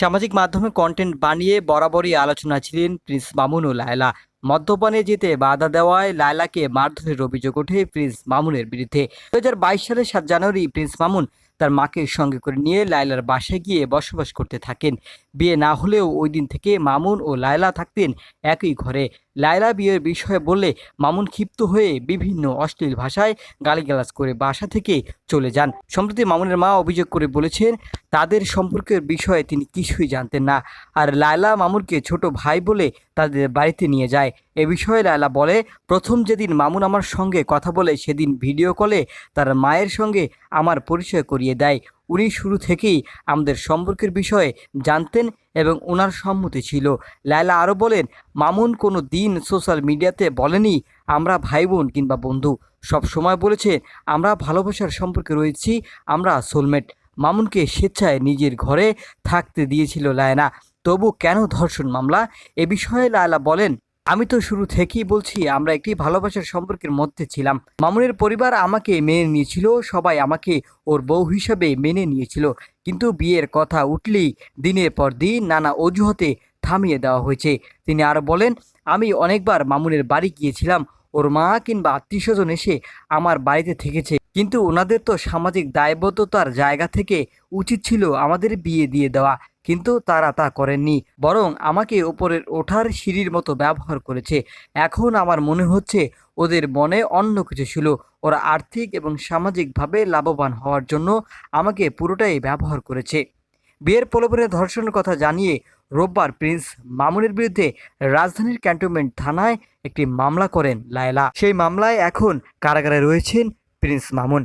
সামাজিক মাধ্যমে কন্টেন্ট বানিয়ে বরাবরই আলোচনা ছিলেন প্রিন্স মামুন ও লায়লা। মদ্যপানে যেতে বাধা দেওয়ায় লায়লাকে মারধরের অভিযোগ ওঠে প্রিন্স মামুনের বিরুদ্ধে। দু হাজার বাইশ সালের সাত জানুয়ারি প্রিন্স মামুন তার মাকে সঙ্গে করে নিয়ে লায়লার বাসায় গিয়ে বসবাস করতে থাকেন। বিয়ে না হলেও ওই দিন থেকে মামুন ও লায়লা থাকতেন একই ঘরে। লায়লা বিয়ের বিষয়ে বললে মামুন ক্ষিপ্ত হয়ে বিভিন্ন অশ্লীল ভাষায় গালিগালাজ করে বাসা থেকে চলে যান। সম্প্রতি মামুনের মা অভিযোগ করে বলেছেন, তাদের সম্পর্কের বিষয়ে তিনি কিছুই জানতেন না। আর লায়লা মামুনকে ছোট ভাই বলে তাদের বাড়িতে নিয়ে যায়। এ বিষয়ে লায়লা বলে, প্রথম যেদিন মামুন আমার সঙ্গে কথা বলে সেদিন ভিডিও কলে তার মায়ের সঙ্গে আমার পরিচয় করিয়ে দেয়। উনি শুরু থেকেই আমাদের সম্পর্কের বিষয়ে জানতেন এবং ওনার সম্মতি ছিল। লায়লা আরও বলেন, মামুন কোনো দিন সোশ্যাল মিডিয়াতে বলেনি, আমরা ভাই বোন কিংবা বন্ধু। সব সময় বলেছে, আমরা ভালোবাসার সম্পর্কে রয়েছি, আমরা সোলমেট। মামুনকে স্বেচ্ছায় নিজের ঘরে থাকতে দিয়েছিল লায়না। তবু কেন ধর্ষণ মামলা? এ বিষয়ে লায়লা বলেন আমি তো শুরু থেকেই বলছি, আমরা একটি ভালোবাসার সম্পর্কের মধ্যে ছিলাম। মামুনের পরিবার আমাকে মেনে নিয়েছিল, সবাই আমাকে ওর বউ হিসাবে মেনে নিয়েছিল। কিন্তু বিয়ের কথা উঠলেই দিনের পর দিন নানা অজুহাতে থামিয়ে দেওয়া হয়েছে। তিনি আরও বলেন, আমি অনেকবার মামুনের বাড়ি গিয়েছিলাম। ওর মা কিংবা আত্মীয় স্বজন এসে আমার বাড়িতে থেকেছে। কিন্তু ওনাদের তো সামাজিক দায়বদ্ধতার জায়গা থেকে উচিত ছিল আমাদের বিয়ে দিয়ে দেওয়া। কিন্তু তারা তা করেননি, বরং আমাকে ওপরের ওঠার সিঁড়ির মতো ব্যবহার করেছে। এখন আমার মনে হচ্ছে ওদের মনে অন্য কিছু ছিল। ওরা আর্থিক এবং সামাজিকভাবে লাভবান হওয়ার জন্য আমাকে পুরোটাই ব্যবহার করেছে। বিয়ের প্রলোভনে ধর্ষণের কথা জানিয়ে রোববার প্রিন্স মামুনের বিরুদ্ধে রাজধানীর ক্যান্টনমেন্ট থানায় একটি মামলা করেন লায়লা। সেই মামলায় এখন কারাগারে রয়েছেন প্রিন্স মামুন।